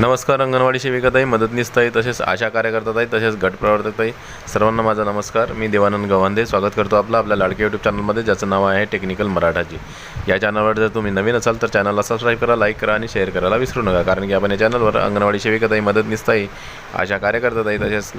नमस्कार अंगणवाडी सेविकाताई मदतनीसताई तसेच आशा कार्यकर्ताताई तसेच गटप्रवर्तकताई सर्वांना माझा नमस्कार. मी देवानंद गव्हांदे स्वागत करतो आपला आपल्या लाडके यूट्यूब चॅनलमध्ये ज्याचं नाव आहे टेक्निकल मराठाची या चॅनलवर जर तुम्ही नवीन असाल तर चॅनलला सबस्क्राईब करा लाईक करा आणि शेअर करायला विसरू नका. कारण की आपण या चॅनलवर अंगणवाडी सेविकाताई मदतनीसताई आशा कार्यकर्ताताई तसेच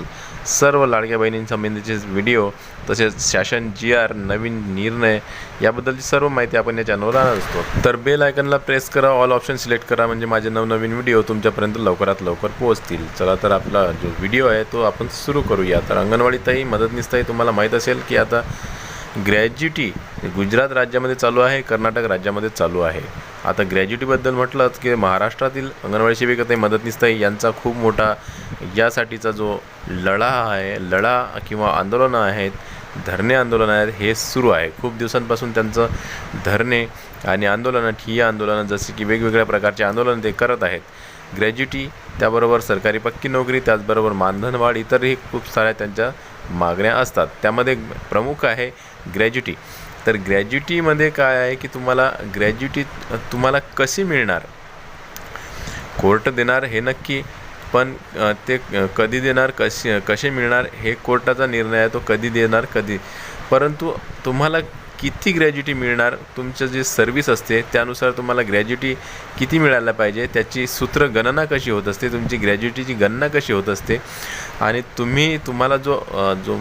सर्व लाडक्या बहिणींसंबंधीचे व्हिडिओ तसेच शासन जी आर नवीन निर्णय याबद्दलची सर्व माहिती आपण या चॅनलवर आणत असतो. तर बेल आयकनला प्रेस करा ऑल ऑप्शन सिलेक्ट करा म्हणजे माझे नवनवीन व्हिडिओ तुमच्या तुमच्यापर्यंत लवकरात लवकर पोहोचतील. चला तर आपला जो व्हिडिओ आहे तो आपण सुरू करूया. तर अंगणवाडीतही मदतनीसताही तुम्हाला माहीत असेल की आता ग्रॅज्युटी गुजरात राज्यामध्ये चालू आहे कर्नाटक राज्यामध्ये चालू आहे. आता ग्रॅज्युटीबद्दल म्हटलंच की महाराष्ट्रातील अंगणवाडी सेविकाताई मदतनीसताई यांचा खूप मोठा यासाठीचा जो लढा आहे लढा किंवा आंदोलनं आहेत धरणे आंदोलन आहेत हे सुरू आहे. खूप दिवसांपासून त्यांचं धरणे आणि आंदोलनं ठिय्या आंदोलनं जसे की वेगवेगळ्या प्रकारचे आंदोलन ते करत आहेत. ग्रॅज्युटी त्याबरोबर सरकारी पक्की नोकरी त्याचबरोबर मानधनवाढ इतरही खूप साऱ्या त्यांच्या मागण्या असतात. त्यामध्ये प्रमुख आहे ग्रॅज्युटी. तर ग्रॅज्युटीमध्ये काय आहे की तुम्हाला ग्रॅज्युटी तुम्हाला कशी मिळणार? कोर्ट देणार हे नक्की पण ते कधी देणार कशी कसे मिळणार हे कोर्टाचा निर्णय आहे तो कधी देणार कधी? परंतु तुम्हाला किती ग्रॅज्युटी मिळणार तुमचं जे सर्व्हिस असते त्यानुसार तुम्हाला ग्रॅज्युटी किती मिळायला पाहिजे त्याची सूत्र गणना कशी होत असते तुमची ग्रॅज्युटीची गणना कशी होत असते आणि तुम्ही तुम्हाला जो जो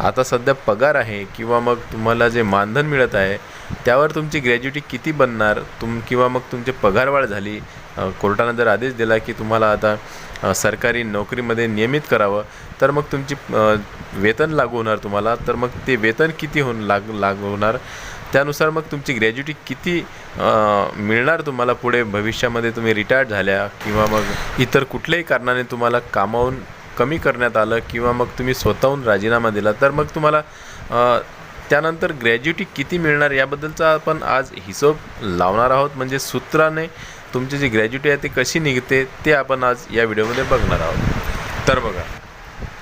आता सध्या पगार आहे किंवा मग तुम्हाला जे मानधन मिळत आहे त्यावर तुमची ग्रॅज्युटी किती बनणार तुम किंवा मग तुमची पगारवाढ झाली कोर्टानं जर आदेश दिला की तुम्हाला आता सरकारी नोकरीमध्ये नियमित करावं तर मग तुमची वेतन लागू होणार तुम्हाला. तर मग ते वेतन किती होऊन लाग लागू होणार? त्यानुसार मग तुमची ग्रॅज्युटी किती मिळणार तुम्हाला पुढे? भविष्यामध्ये तुम्ही रिटायर्ड झाल्या किंवा मग इतर कुठल्याही कारणाने तुम्हाला कामावून कमी करण्यात आलं किंवा मग तुम्ही स्वतःहून राजीनामा दिला तर मग तुम्हाला त्यानंतर ग्रॅज्युटी किती मिळणार याबद्दलचा आपण आज हिशोब लावणार आहोत. म्हणजे सूत्राने तुमची जी ग्रॅज्युटी आहे ती कशी निघते ते आपण आज या व्हिडिओमध्ये बघणार आहोत. तर बघा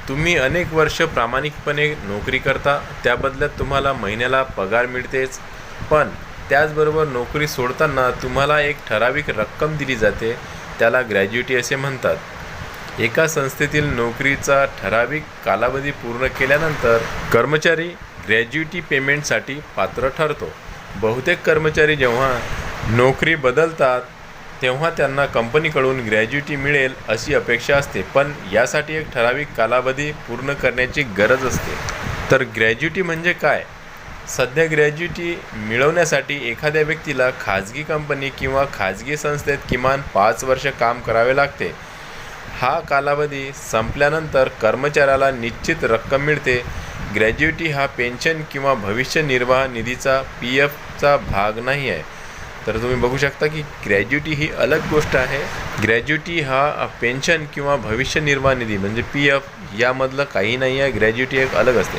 तुम्ही अनेक वर्ष प्रामाणिकपणे नोकरी करता त्या बदल्यात तुम्हाला महिन्याला पगार मिळतेच. पण त्याचबरोबर नोकरी सोडताना तुम्हाला एक ठराविक रक्कम दिली जाते त्याला ग्रॅज्युटी असे म्हणतात. एका संस्थेतील नोकरीचा ठराविक कालावधी पूर्ण केल्यानंतर कर्मचारी ग्रॅज्युटी पेमेंटसाठी पात्र ठरतो. बहुतेक कर्मचारी जेव्हा नोकरी बदलतात तेव्हा त्यांना कंपनीकडून ग्रॅज्युटी मिळेल अशी अपेक्षा असते. पण यासाठी एक ठराविक कालावधी पूर्ण करण्याची गरज असते. तर ग्रॅज्युटी म्हणजे काय? सध्या ग्रॅज्युटी मिळवण्यासाठी एखाद्या व्यक्तीला खाजगी कंपनी किंवा खाजगी संस्थेत किमान पाच वर्ष काम करावे लागते. हा कालावधी संपल्यानंतर कर्मचाऱ्याला निश्चित रक्कम मिळते. ग्रॅज्युटी हा पेन्शन किंवा भविष्य निर्वाह निधीचा पी एफचा भाग नाही आहे. तर तुम्ही बघू शकता की ग्रॅज्युटी ही अलग गोष्ट आहे. ग्रॅज्युटी हा पेन्शन किंवा भविष्य निर्वाह निधी म्हणजे पी एफ यामधलं काही नाही आहे. ग्रॅज्युटी एक अलग असते.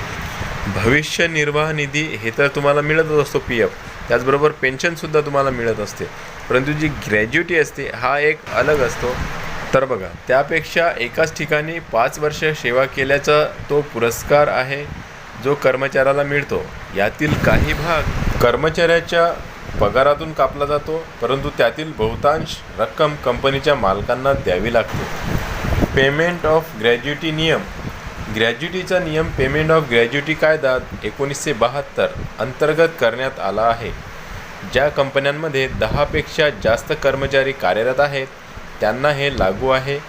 भविष्य निर्वाह निधी हे तर तुम्हाला मिळतच असतो पी एफ. त्याचबरोबर पेन्शनसुद्धा तुम्हाला मिळत असते. परंतु जी ग्रॅज्युटी असते हा एक अलग असतो. तर बघा त्यापेक्षा एकाच ठिकाणी पाच वर्ष सेवा केल्याचा तो पुरस्कार आहे जो कर्मचाऱ्याला मिळतो. यातील काही भाग कर्मचाऱ्याच्या पगारातून कापला जातो परंतु त्यातील बहुतांश रक्कम कंपनीच्या मालकांना द्यावी लागते. पेमेंट ऑफ ग्रॅज्युटी नियम. ग्रॅज्युटीचा नियम पेमेंट ऑफ ग्रॅज्युटी कायदा एकोणीसशे बहात्तर अंतर्गत करण्यात आला आहे. ज्या कंपन्यांमध्ये दहापेक्षा जास्त कर्मचारी कार्यरत आहेत त्यांना हे लागू आहे.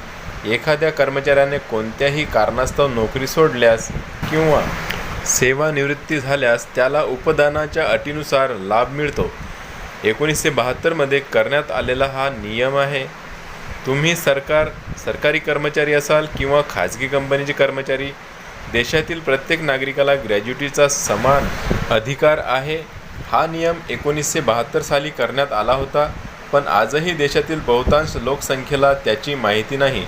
एखाद्या कर्मचाऱ्याने कोणत्याही कारणास्तव नोकरी सोडल्यास किंवा सेवानिवृत्ती झाल्यास त्याला उपदानाच्या अटीनुसार लाभ मिळतो. एकोणीसशे बहात्तरमध्ये करण्यात आलेला हा नियम आहे तुम्ही सरकार सरकारी कर्मचारी असाल किंवा खाजगी कंपनीचे कर्मचारी देशातील प्रत्येक नागरिकाला ग्रॅज्युटीचा समान अधिकार आहे. हा नियम एकोणीसशे बहात्तर साली करण्यात आला होता पण आजही देशातील बहुतांश लोकसंख्येला त्याची माहिती नाही.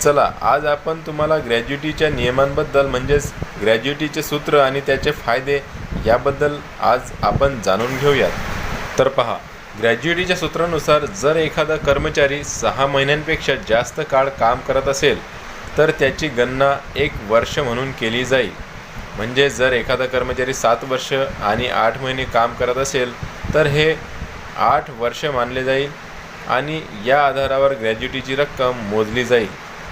चला आज आपण तुम्हाला ग्रॅज्युटीच्या नियमांबद्दल म्हणजेच ग्रॅज्युटीचे सूत्र आणि त्याचे फायदे याबद्दल आज आपण जाणून घेऊयात. तर पहा ग्रॅज्युटीच्या सूत्रानुसार जर एखादा कर्मचारी सहा महिन्यांपेक्षा जास्त काळ काम करत असेल तर त्याची गणना एक वर्ष म्हणून केली जाईल. म्हणजे जर एखादा कर्मचारी सात वर्ष आणि आठ महिने काम करत असेल तर हे आठ वर्ष मानले जाईल आणि या आधारावर ग्रॅज्युटीची रक्कम मोजली जाईल.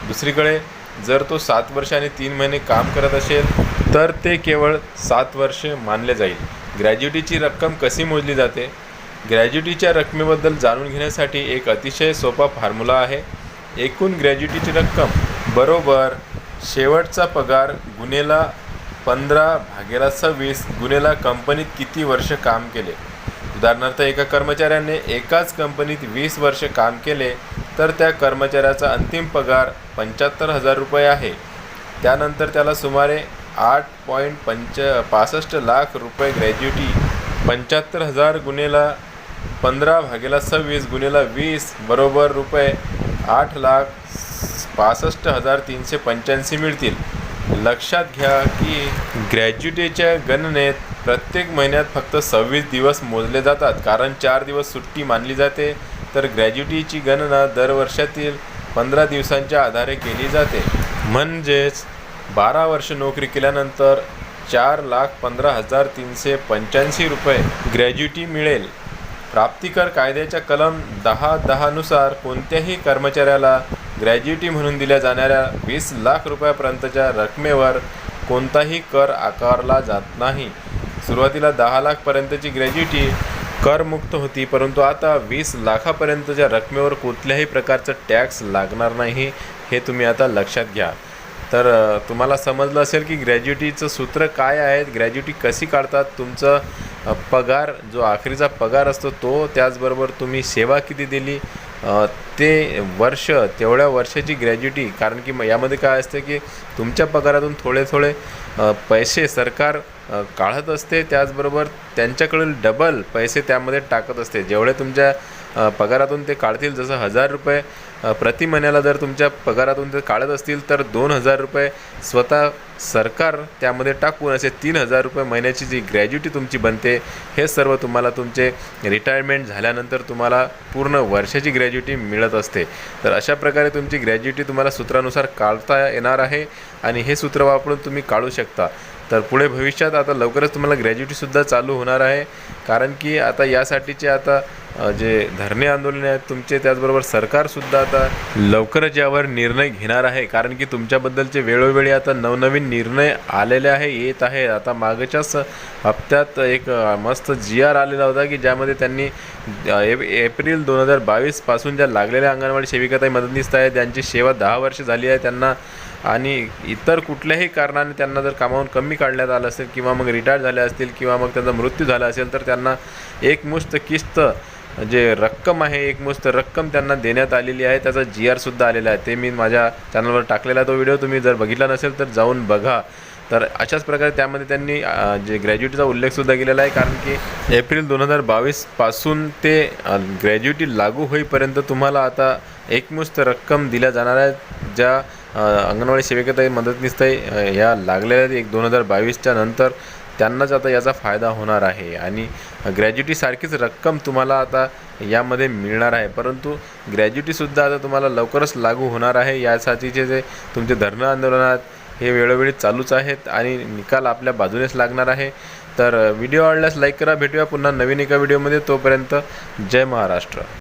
दुसरीकडे जर तो सात वर्ष आणि तीन महिने काम करत असेल तर ते केवळ सात वर्षे मानले जाईल. ग्रॅज्युटीची रक्कम कशी मोजली जाते? ग्रॅज्युटीच्या रकमेबद्दल जाणून घेण्यासाठी एक अतिशय सोपा फॉर्म्युला आहे. एकूण ग्रॅज्युटीची रक्कम बरोबर शेवटचा पगार गुन्हेला पंधरा भागेला सव्वीस गुन्हेला कंपनीत किती वर्ष काम केले? उदाहरणार्थ एका कर्मचाऱ्याने एकाच कंपनीत वीस वर्ष काम केले तर त्या कर्मचाऱ्याचा अंतिम पगार पंच्याहत्तर हजार रुपये आहे. त्यानंतर त्याला सुमारे आठ पॉईंट पंच पासष्ट लाख रुपये ग्रॅज्युटी पंच्याहत्तर हजार गुन्हेला पंधरा भागेला सव्वीस गुन्हेला वीस बरोबर रुपये आठ लाख पासष्ट हजार तीनशे पंच्याऐंशी मिळतील. लक्षात घ्या की ग्रॅज्युटीच्या गणनेत प्रत्येक महिन्यात फक्त सव्वीस दिवस मोजले जातात कारण चार दिवस सुट्टी मानली जाते. तर ग्रॅज्युटीची गणना दरवर्षातील पंधरा दिवसांच्या आधारे केली जाते. म्हणजेच बारा वर्ष नोकरी केल्यानंतर चार लाख पंधरा हजार तीनशे पंच्याऐंशी रुपये ग्रॅज्युटी मिळेल. प्राप्तिकर कायद्याच्या कलम दहा दहानुसार कोणत्याही कर्मचाऱ्याला ग्रॅज्युटी म्हणून दिल्या जाणाऱ्या वीस लाख रुपयापर्यंतच्या रकमेवर कोणताही कर आकारला जात नाही. सुरुवातीला दहा लाखपर्यंतची ग्रॅज्युटी करमुक्त होती परंतु आता वीस लाखापर्यंतच्या रकमेवर कुठल्याही प्रकारचं टॅक्स लागणार नाही हे तुम्ही आता लक्षात घ्या. तर तुम्हाला समजलं असेल की ग्रॅज्युटीचं सूत्र काय आहे ग्रॅज्युटी कशी काढतात तुमचं पगार जो आखरीचा पगार असतो तो त्याचबरोबर तुम्ही सेवा किती दिली ते वर्ष तेवढ्या वर्षाची ग्रॅज्युटी कारण की मग यामध्ये काय असतं की तुमच्या पगारातून थोडे थोडे पैसे सरकार काढत असते. त्याचबरोबर त्यांच्याकडील डबल पैसे त्यामध्ये टाकत असते. जेवढे तुमच्या पगारातून ते काढतील. जसं हजार रुपये प्रति महिन्याला जर तुमच्या पगारातून ते काढत असतील तर दोन हजार रुपये स्वतः सरकार त्यामध्ये टाकून असे तीन हजार रुपये महिन्याची जी ग्रॅज्युटी तुमची बनते हे सर्व तुम्हाला तुमचे रिटायरमेंट झाल्यानंतर तुम्हाला पूर्ण वर्षाची ग्रॅज्युटी मिळत असते. तर अशा प्रकारे तुमची ग्रॅज्युटी तुम्हाला सूत्रानुसार काढता येणार आहे आणि हे सूत्र वापरून तुम्ही काढू शकता. तर पुढे भविष्यात आता लवकरच तुम्हाला ग्रॅज्युटीसुद्धा चालू होणार आहे. कारण की आता यासाठीचे आता जे धरणे आंदोलन आहेत तुमचे त्याचबरोबर सरकारसुद्धा आता लवकरच यावर निर्णय घेणार आहे. कारण की तुमच्याबद्दलचे वेळोवेळी आता नवनवीन निर्णय आलेले आहे येत आहे. आता मागच्याच हप्त्यात एक मस्त जी आर आलेला होता की ज्यामध्ये त्यांनी एप एप्रिल दोन हजार बावीसपासून ज्या लागलेल्या अंगणवाडी सेविकाताई मदतनीस आहेत त्यांची सेवा दहा वर्ष झाली आहे त्यांना. आणि इतर कुठल्याही कारणाने त्यांना जर कामावून कमी काढण्यात आलं असेल किंवा मग रिटायर झाले असतील किंवा मग त्यांचा मृत्यू झाला असेल तर त्यांना एकमुष्ट किस्त जे रक्कम आहे एकमुस्त रक्कम त्यांना देण्यात आलेली आहे. त्याचा जी आरसुद्धा आलेला आहे. ते मी माझ्या चॅनलवर टाकलेला तो व्हिडिओ तुम्ही जर बघितला नसेल तर जाऊन बघा. तर अशाच प्रकारे त्यामध्ये त्यांनी जे ग्रॅज्युटीचा उल्लेखसुद्धा केलेला आहे. कारण की एप्रिल दोन हजार बावीसपासून ते ग्रॅज्युएटी ग्रॅज्युटी लागू होईपर्यंत तुम्हाला आता एकमुस्त रक्कम दिल्या जाणार आहे ज्या अंगणवाडी सेविकाताई मदतनीसताई ह्या लागलेल्या आहेत. एक दोन हजार बावीसच्या नंतर त्यांनाच आता याचा फायदा होणार आहे. आणि ग्रॅज्युटीसारखीच रक्कम तुम्हाला आता यामध्ये मिळणार आहे. परंतु ग्रॅज्युटीसुद्धा आता तुम्हाला लवकरच लागू होणार आहे. यासाठीचे जे तुमचे धरणं आंदोलनात हे वेळोवेळी चालूच आहेत आणि निकाल आपल्या बाजूनेच लागणार आहे. तर व्हिडिओ आवडल्यास लाईक करा. भेटूया पुन्हा नवीन एका व्हिडिओमध्ये. तोपर्यंत जय महाराष्ट्र.